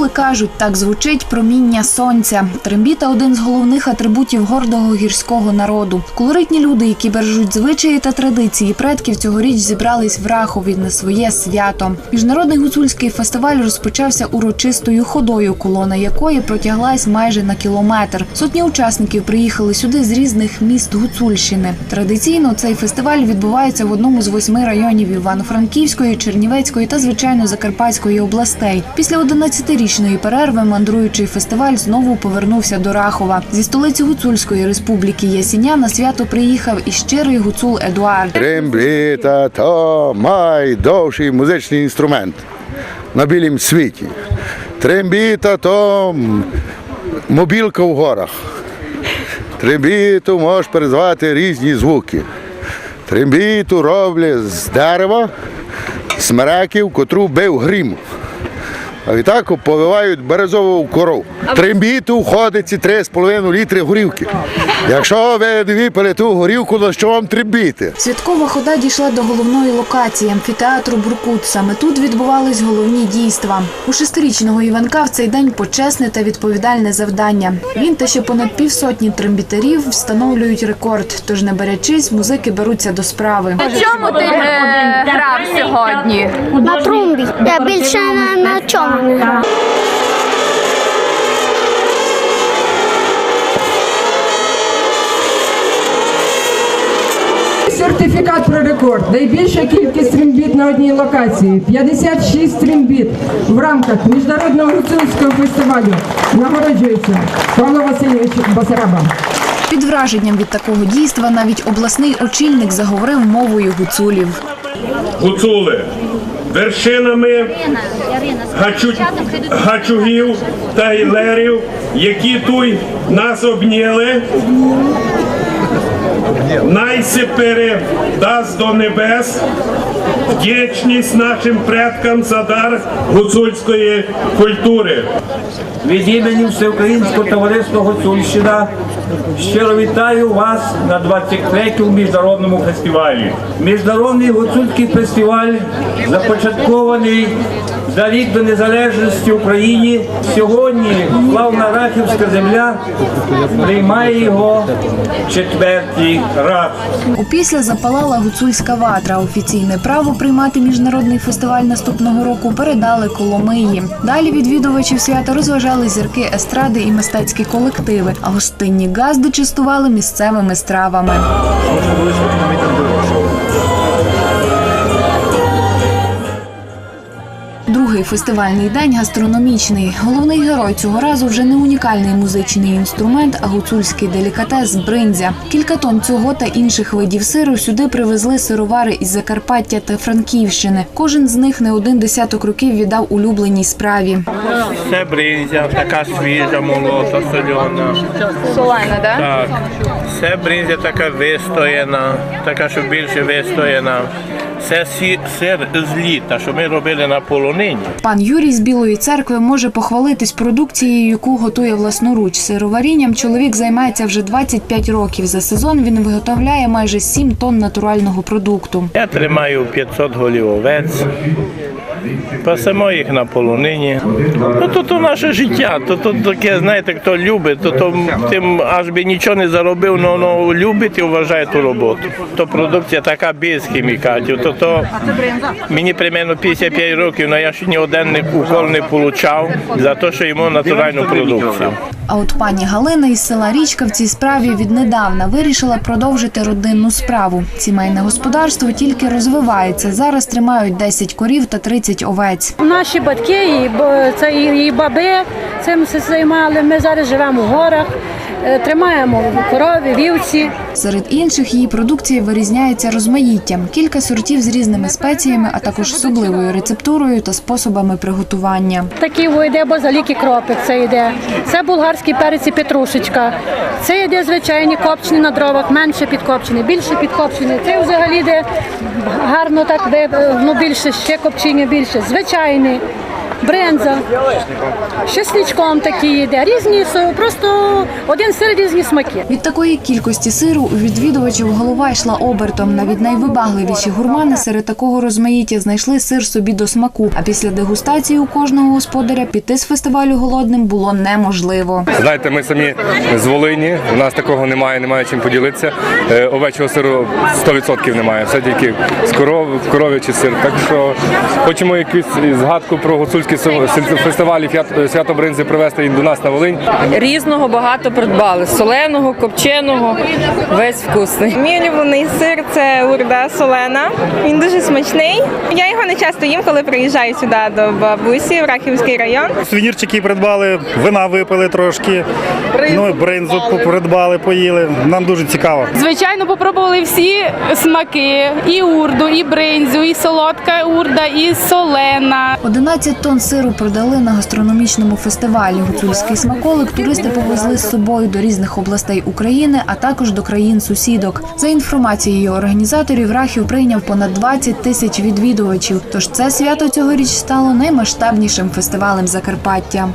Гуцули кажуть, так звучить проміння сонця. Трембіта один з головних атрибутів гордого гірського народу. Колоритні люди, які бережуть звичаї та традиції предків, цьогоріч зібрались в Рахові на своє свято. Міжнародний гуцульський фестиваль розпочався урочистою ходою, колона якої протяглась майже на кілометр. Сотні учасників приїхали сюди з різних міст Гуцульщини. Традиційно цей фестиваль відбувається в одному з восьми районів Івано-Франківської, Чернівецької та звичайно Закарпатської областей. Після 11-річної перерви мандруючий фестиваль знову повернувся до Рахова. Зі столиці Гуцульської республіки Ясіня на свято приїхав і щирий гуцул Едуард. Трембіта то найдовший музичний інструмент на білім світі. Трембіта то мобілка в горах. Трембіту можеш перезвати різні звуки. Трембіту роблять з дерева, смереків, котру бив грім. А відтак повивають березову коров. Трембіту входить ці 3,5 літри горівки. Якщо ви не випили ту горівку, то що вам трембіти? Святкова хода дійшла до головної локації амфітеатру Буркут. Саме тут відбувались головні дійства. У шестирічного Іванка в цей день почесне та відповідальне завдання. Він та ще понад півсотні трембітерів встановлюють рекорд. Тож, не беречись, музики беруться до справи. В чому ти е, грав сьогодні? На трумбі. Я більше на, на чому не грав. Рекорд. Найбільша кількість трембіт на одній локації 56 трембіт в рамках міжнародного гуцульського фестивалю. Нагороджується Павло Васильович Басараба. Під враженням від такого дійства навіть обласний очільник заговорив мовою гуцулів. гуцули вершинами гачу... гачугів та гілерів, які тут нас обняли. Найси передасть до небес вдячність нашим предкам за дар гуцульської культури. Від імені Всеукраїнського товариства Гуцульщина щиро вітаю вас на 23-му міжнародному фестивалі. Міжнародний гуцульський фестиваль започаткований за рік до незалежності Україні. Сьогодні славна Рахівська земля приймає його четвертий раз. Опісля запалала гуцульська ватра. Офіційне право приймати міжнародний фестиваль наступного року передали Коломиї. Далі відвідувачів свята розважали зірки естради і мистецькі колективи, а гостинні газди частували місцевими стравами. Другий фестивальний день гастрономічний. Головний герой цього разу вже не унікальний музичний інструмент, а гуцульський делікатес бриндзя. Кілька тонн цього та інших видів сиру сюди привезли сировари із Закарпаття та Франківщини. Кожен з них не один десяток років віддав улюбленій справі. Це бринзя, така свіжа, молота, сольона. Солена, да? Так. Це бринзя така вистояна, така, що більше вистояна. Це сир з літа, що ми робили на полонині. Пан Юрій з Білої церкви може похвалитись продукцією, яку готує власноруч. Сироварінням чоловік займається вже 25 років. За сезон він виготовляє майже 7 тонн натурального продукту. Я тримаю 500 голів овець. Пасемо їх на полонині. Ну, то, то наше життя, то, то таке, знаєте, хто любить, то, то тим аж би нічого не заробив, але ну, любить і вважає ту роботу. То продукція така без хімікатів. То, то мені примерно 55 років, але я ще ні один укол не отримав за те, що йому натуральну продукцію. А от пані Галина із села Річка в цій справі віднедавна вирішила продовжити родинну справу. Сімейне господарство тільки розвивається. Зараз тримають 10 корів та 30 овець. Наші батьки, і це і баби цим займали. Ми зараз живемо в горах, тримаємо корові, вівці. Серед інших її продукція вирізняється розмаїттям, кілька сортів з різними спеціями, а також особливою рецептурою та способами приготування. Такі йде базалік і кропик. Це йде. Це булгарський перець і петрушечка. Це йде звичайні копчені на дровах, менше підкопчені, більше підкопчені. Це взагалі йде гарно так ви- ну, більше, ще копчення більше. Звичайний. Бренза. Ще з лічком такі йде. Різні, просто один сир, різні смаки. Від такої кількості сиру у відвідувачів голова йшла обертом. Навіть найвибагливіші гурмани серед такого розмаїття знайшли сир собі до смаку. А після дегустації у кожного господаря піти з фестивалю голодним було неможливо. Знаєте, ми самі з Волині. У нас такого немає, немає чим поділитися. Е, Овечого сиру 100% немає. Все тільки з коров, коров'ячий сир. Так що хочемо якусь згадку про гуцульський фестиваль і фят- свято бринзи привезти до нас на Волинь. Різного багато придбали. Соленого, копченого, весь вкусний. Мій улюблений сир це урда солена. Він дуже смачний. Я його не часто їм, коли приїжджаю сюди до бабусі в Рахівський район. Сувенірчики придбали, вина випили трошки, ну бринзу придбали, поїли. Нам дуже цікаво. Звичайно, попробували всі смаки: і урду, і бринзю, і солодка урда, і солена. 11 тонн сиру продали на гастрономічному фестивалі. Гуцульський смаколик туристи повезли з собою до різних областей України, а також до країн сусідок. За інформацією організаторів, Рахів прийняв понад 20 тисяч відвідувачів. Тож це свято цьогоріч стало наймасштабнішим фестивалем Закарпаття.